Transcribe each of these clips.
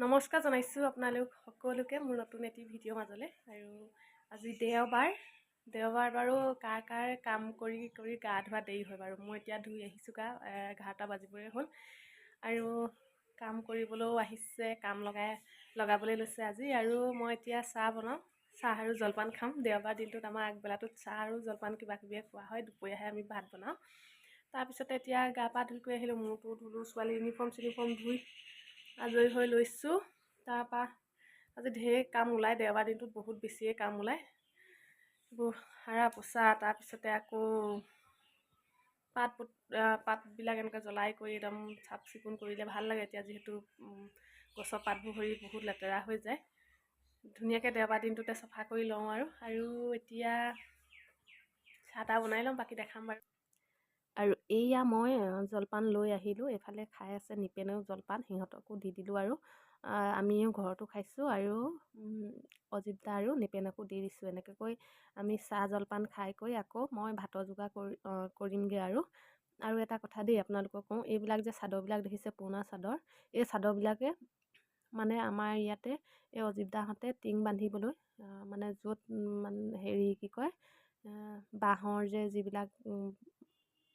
নমস্কাৰ জনাইছোঁ আপোনালোক সকলোকে মোৰ নতুন এটি ভিডিঅ' মাজলৈ। আৰু আজি দেওবাৰ দেওবাৰ বাৰু কাৰ কাৰ কাম কৰি কৰি গা ধোৱা দেৰি হয় বাৰু। মই এতিয়া ধুই আহিছোঁ গা এঘাৰটা বাজিবই হ'ল। আৰু কাম কৰিবলৈও আহিছে কাম লগাই লগাবলৈ লৈছে আজি। আৰু মই এতিয়া চাহ বনাওঁ চাহ আৰু জলপান খাম। দেওবাৰ দিনটোত আমাৰ আগবেলাটোত চাহ আৰু জলপান কিবা কিবিয়ে খোৱা হয়। দুপৰীয়াহে আমি ভাত বনাওঁ। তাৰপিছতে এতিয়া গা পা ধুই কৰি আহিলোঁ মূৰটো ধুলোঁ ছোৱালী ইউনিফৰ্ম চিউনিফৰ্ম ধুই আজৰি হৈ লৈছোঁ। তাৰপৰা আজি ঢেৰ কাম ওলায় দেওবাৰ দিনটোত বহুত বেছিয়ে কাম ওলায়। এইবোৰ সাৰা পোচা তাৰপিছতে আকৌ পাত পুত পাতবিলাক এনেকৈ জ্বলাই কৰি একদম চাফ চিকুণ কৰিলে ভাল লাগে। এতিয়া যিহেতু গছৰ পাতবোৰ সৰি বহুত লেতেৰা হৈ যায়। ধুনীয়াকৈ দেওবাৰ দিনটোতে চফা কৰি লওঁ আৰু। আৰু এতিয়া চাহ তাহ বনাই লওঁ বাকী দেখাম বাৰু। আৰু এইয়া মই জলপান লৈ আহিলোঁ। এইফালে খাই আছে নিপেনেও জলপান সিহঁতকো দি দিলোঁ আৰু আমিও ঘৰতো খাইছোঁ আৰু অজিত দা আৰু নিপেনকো দি দিছোঁ। এনেকৈ আমি চাহ জলপান খাই কৰি আকৌ মই ভাতৰ যোগাৰ কৰি কৰিমগৈ আৰু। আৰু এটা কথা দেই আপোনালোকক কওঁ এইবিলাক যে চাদৰবিলাক দেখিছে পুৰণা চাদৰ এই চাদৰবিলাকে মানে আমাৰ ইয়াতে এই অজিত দাহঁতে টিং বান্ধিবলৈ মানে য'ত মানে হেৰি কি কয় বাঁহৰ যে যিবিলাক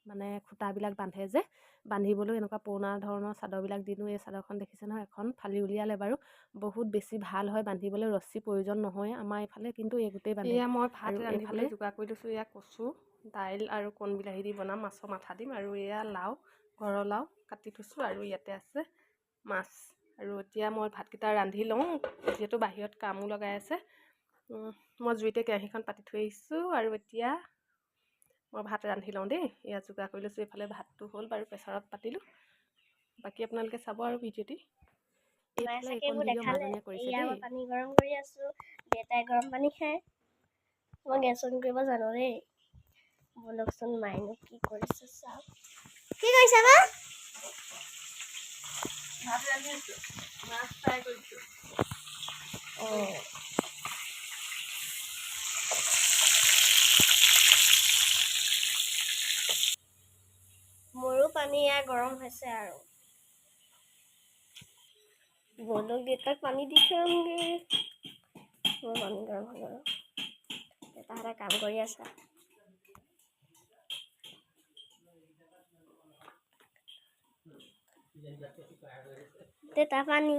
মানে খুটাবিলাক বান্ধে যে বান্ধিবলৈ এনেকুৱা পুৰণা ধৰণৰ চাদৰবিলাক দিলোঁ এই চাদৰখন দেখিছে নহয় এখন ফালি উলিয়ালে বাৰু। বহুত বেছি ভাল হয় বান্ধিবলৈ ৰছী প্ৰয়োজন নহয় আমাৰ এইফালে কিন্তু এই গোটেই বান্ধে। এয়া মই ভাত ৰান্ধিবলৈ যোগাৰ কৰি লৈছোঁ এয়া কচু দাইল আৰু কণ বিলাহী দি বনাম মাছৰ মাথা দিম আৰু এয়া লাও ঘৰৰ লাও কাটি থৈছোঁ আৰু ইয়াতে আছে মাছ। আৰু এতিয়া মই ভাতকেইটা ৰান্ধি লওঁ যিহেতু বাহিৰত কামো লগাই আছে। মই জুইতে কেৰাহীখন পাতি থৈ আহিছোঁ আৰু এতিয়া মই ভাত ৰান্ধি লওঁ দেই। এয়া যোগাৰ কৰি লৈছোঁ এইফালে ভাতটো হ'ল বাৰু প্ৰেছাৰত পাতিলোঁ। বাকী আপোনালোকে চাব আৰু ভিডিঅ'টি। পানী গৰম কৰি আছো। দেউতাই গৰম পানী খায়। মই গেছ অন কৰিব জানো দেই। বলকচোন মাইনো কি কৰিছে চাওক। কি কৰিছে মা ভাত ৰান্ধি আছোঁ। মাছ ফ্ৰাই কৰিছোঁ। অঁ মোৰো পানী এয়া গৰম হৈছে আৰু। বলক দেউতাক পানী দি থওঁগে মোৰ পানী গৰম হৈ কাম কৰি আছে। দেউতা পানী।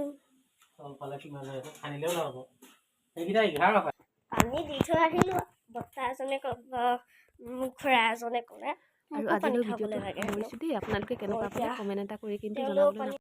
পানী দি থৈ আহিলোঁ। বৰ্তা এজনে খুৰা এজনে ক'লে। আৰু আজিলৈ ভিডিঅ'টো সামৰিছোঁ দেই। আপোনালোকে কেনেকুৱা পালে কমেণ্ট এটা কৰি কিন্তু জনাবলৈ